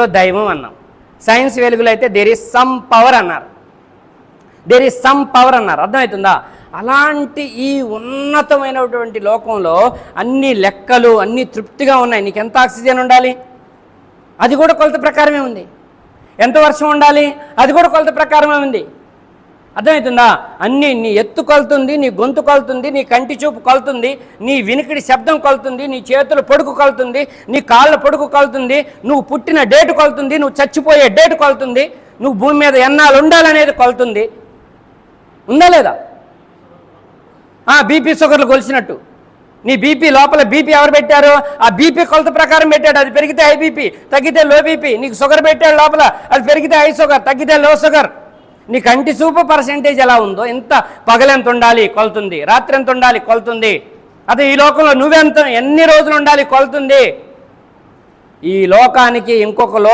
లో దైవం అన్నాం. సైన్స్ వెలుగులో అయితే దేర్ ఈస్ సమ్ పవర్ అన్నారు. దేర్ ఈస్ సమ్ పవర్ అన్నారు. అర్థమవుతుందా? అలాంటి ఈ ఉన్నతమైనటువంటి లోకంలో అన్ని లెక్కలు అన్ని తృప్తిగా ఉన్నాయి. నీకు ఎంత ఆక్సిజన్ ఉండాలి? అది కూడా కొలత ప్రకారమే ఉంది. ఎంత వర్షం ఉండాలి? అది కూడా కొలత ప్రకారమే ఉంది. అర్థమవుతుందా? అన్నీ నీ ఎత్తు కొలుతుంది నీ గొంతు కొలుతుంది నీ కంటి చూపు కొలుతుంది నీ వినికిడి శబ్దం కొలుతుంది నీ చేతుల పొడుగు కొలుతుంది నీ కాళ్ళ పొడుగు కొలుతుంది నువ్వు పుట్టిన డేటు కొలుతుంది నువ్వు చచ్చిపోయే డేటు కొలుతుంది నువ్వు భూమి మీద ఎన్నాళ్ళు ఉండాలనేది కొలుతుంది. ఉందా లేదా? బీపీ షుగర్లు కొలిసినట్టు నీ బీపీ లోపల బీపీ ఎవరు పెట్టారు? ఆ బీపీ కొలత ప్రకారం పెట్టాడు అది పెరిగితే హై బీపీ తగ్గితే లో బీపీ నీకు షుగర్ పెట్టాడు లోపల అది పెరిగితే హై షుగర్ తగ్గితే లో షుగర్. నీ కంటి చూపు పర్సెంటేజ్ ఎలా ఉందో ఎంత పగలెంత ఉండాలి కొలుతుంది రాత్రి ఎంత ఉండాలి కొలుతుంది. అదే ఈ లోకంలో నువ్వెంత ఎన్ని రోజులు ఉండాలి కొలుతుంది. ఈ లోకానికి ఇంకొక లో